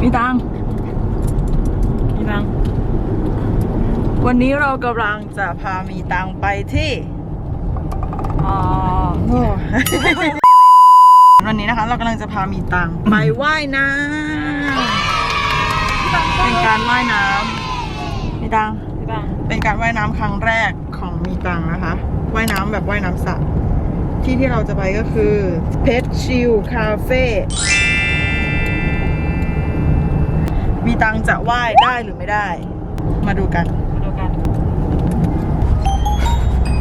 มีตังค์มีตังค์วันนี้เรากำลังจะพามีตังค์ไปที่อ่าโอ้วันนี้นะคะ เรากำลังจะพามีตังค์ไปว่ายน้ำเป็นการว่ายน้ำมีตังค์พี่บังเป็นการว่ายน้ำครั้งแรกของมีตังนะคะ ว่ายน้ำแบบว่ายน้ำสระที่ที่เราจะไปก็คือเพชรชิลคาเฟ่ ตังจะว่ายได้หรือไม่ได้ มาดูกัน มาดูกัน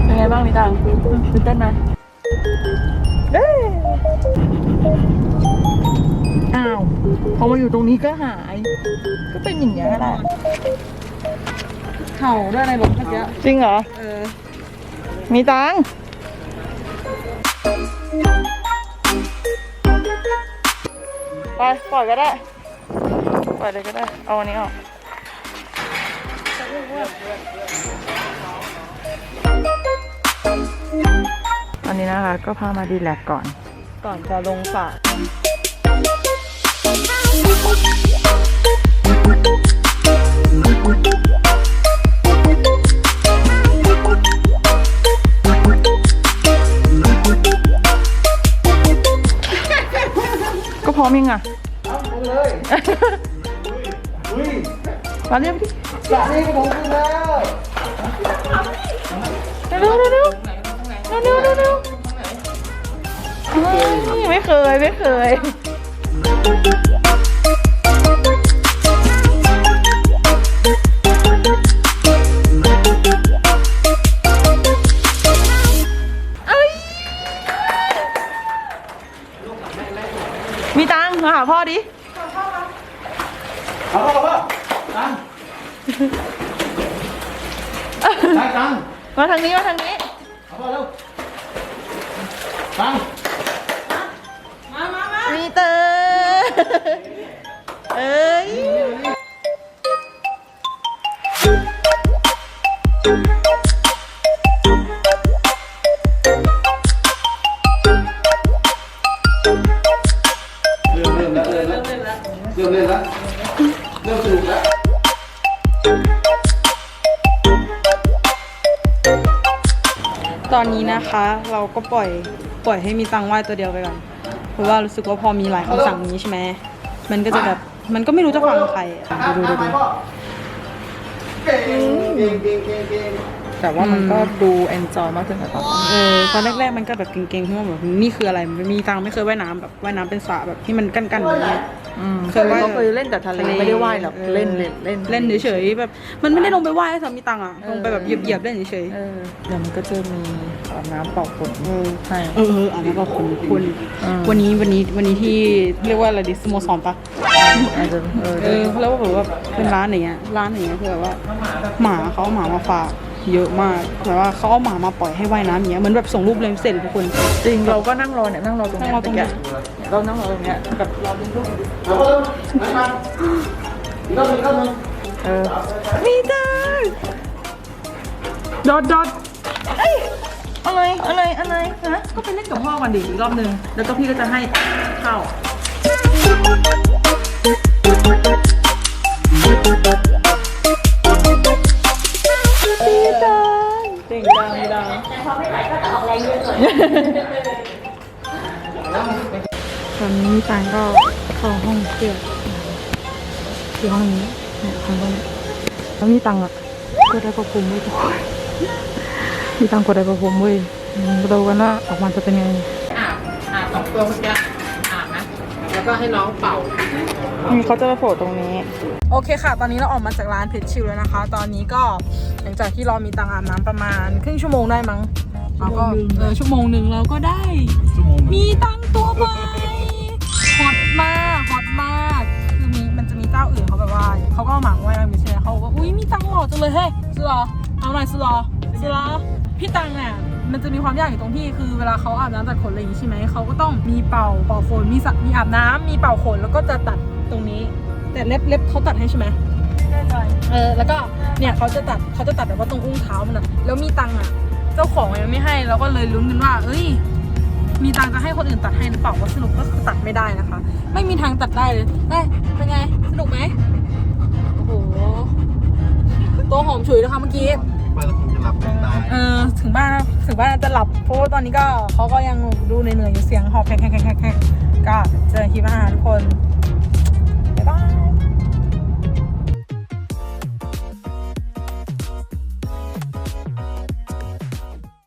เป็นไงบ้างพี่ตังตื่นเต้นไหมเอ้ยอ้าวพอมาอยู่ตรงนี้ก็หาย ก็เป็นอย่างเงี้ยก็ได้เห่าด้วยในรถเมื่อกี้จริงเหรอ เออ มีตังค์ไปปล่อยก็ได้ ปล่อยเลยก็ได้ เอาอันนี้ออกอันนี้นะคะ ก็พามาดีแลกก่อน ก่อนจะลงสระก็พร้อมยังอะ เลยมาเรียกพี่สระนี้ผมขึ้นแล้วเร็วเร็วเร็วเร็วเร็วเร็วเร็วเฮ้ยไม่เคยไม่เคยเอ้ยมีตังค์มาหาพ่อดิ เอาพ่อพ่อตังตังตังมาทางนี้มาทางนี้ เอาพ่อเร็วตัง ริ่มสนุกแล้วตอนนี้นะคะเราก็ปล่อยปล่อยให้มีตังว่ายตัวเดียวไปก่อนเพราะว่ารู้สึกว่าพอมีหลายคำสั่งนี้ใช่ไหมมันก็จะแบบมันก็ไม่รู้จะฟังใครอะดูดูดูเก่งเก่งเก่งเก่งเก่ง แต่ว่ามันก็ดู enjoy มากขึ้นกว่าตอนนั้นเออตอนแรกๆมันก็แบบเก่งๆเพราะว่าแบบนี่คืออะไรมันมีตังไม่เคยว่ายน้ำแบบว่ายน้ำเป็นสระแบบที่มันกั้นๆอย่างเงี้ย อืมเคยว่ายเขาเคยเล่นแต่ทะเลไม่ได้ว่ายหรอกออ เล่นเล่นเล่นเล่นเฉยๆแบบ มันไม่ได้ลงไปว่ายสามีตังอะลงไปแบบเหยียบๆเล่นเฉยเออเดี๋ยวมันก็จะมีอาบน้ำเป่าฝนใช่ๆเอออันนั้นก็คุณคุณอืม วันนี้วันนี้วันนี้ที่เรียกว่าอะไรดิสโมสรปะอาจจะเออเออแล้วก็แบบว่าเป็นร้านอย่างเงี้ยร้านอย่างเงี้ยคือแบบว่าหมาเขาเอาหมามาฝาก เยอะมากแบบว่าเขาเอาหมามาปล่อยให้ว่ายน้ำอย่างเงี้ยเหมือนแบบส่งรูปเลยเสร็จทุกคน จริงเราก็นั่งรอเนี่ยนั่งรอตรงเนี้ยนั่งรอตรงเนี้ยเมื่อกี้เรานั่งรอตรงเนี้ยแบบรอเป็นรูปเอาพ่อเร็วมามาอีกรอบหนึ่งอีกรอบหนึ่งเออมีตาดอดดอดเอ้ยอะไรอะไรอะไรฮะก็ไปเล่นกับพ่อก่อนดิอีกรอบหนึ่งแล้วก็พี่ก็จะให้เข้าพี่ แต่พอไม่ไหวก็จะออกแรงเยอะหน่อยตอนนี้พี่ตังก็เข้าห้องเครื่องคือห้องนี้เนี่ยห้องนี้แล้วมีตังอะก็ได้ประพุมไว้ทุกคนมีตังกดได้ประพุมไว้ยอืมเรากันว่าออกมาจะเป็นไงอาบอาบสองตัวเมื่อกี้อาบนะแล้ว ก็ให้น้องเป่ามีเขาจะมาโผล่ตรงนี้ โอเคค่ะ ตอนนี้เราออกมาจากร้านเพชรชิลแล้วนะคะ ตอนนี้ก็หลังจากที่เรามีตังอาบน้ำประมาณครึ่งชั่วโมงได้มั้งเราก็เออชั่วโมงหนึ่งเราก็ได้ มีตังตัวใหม่ฮอตมากฮอตมากคือมีมันจะมีเจ้าอื่นเขาแบบว่าเขาก็เอาหมามาไว้ในมิเชลเขาบอกว่าอุ้ยมีตังหล่อจังเลยเฮ้ยซื้อเหรอเอาหน่อยซื้อเหรอซื้อเหรอพี่ตังเนี่ย มันจะมีความยากอยู่ตรงที่คือเวลาเขาอาบน้ำตัดขนอะไรอย่างงี้ใช่ไหมเขาก็ต้องมีเป่าเป่าขนมีสระมีอาบน้ำมีเป่าขนแล้วก็จะตัดตรงนี้ แต่เล็บเล็บเขาตัดให้ใช่ไหมเออแล้วก็เนี่ยเขาจะตัดเขาจะตัดแบบว่าตรงอุ้งเท้ามันอะแล้วมีตังอะเจ้าของยังไม่ให้เราก็เลยลุ้นกันว่า เอ้ย มีตังค์จะให้คนอื่นตัดให้หรือเปล่าว่าสรุปก็คือตัดไม่ได้นะคะ ไม่มีทางตัดได้เลยได้เป็นไงสนุกไหมโอ้โหตัวหอมฉุยนะคะเมื่อกี้ หลับตายเออถึงบ้านถึงบ้านจะหลับเพราะว่าตอนนี้ก็เขาก็ยังดูเหนื่อยๆอยู่เสียงหอบแขกๆๆๆก็เจอคลิปอาหารทุกคน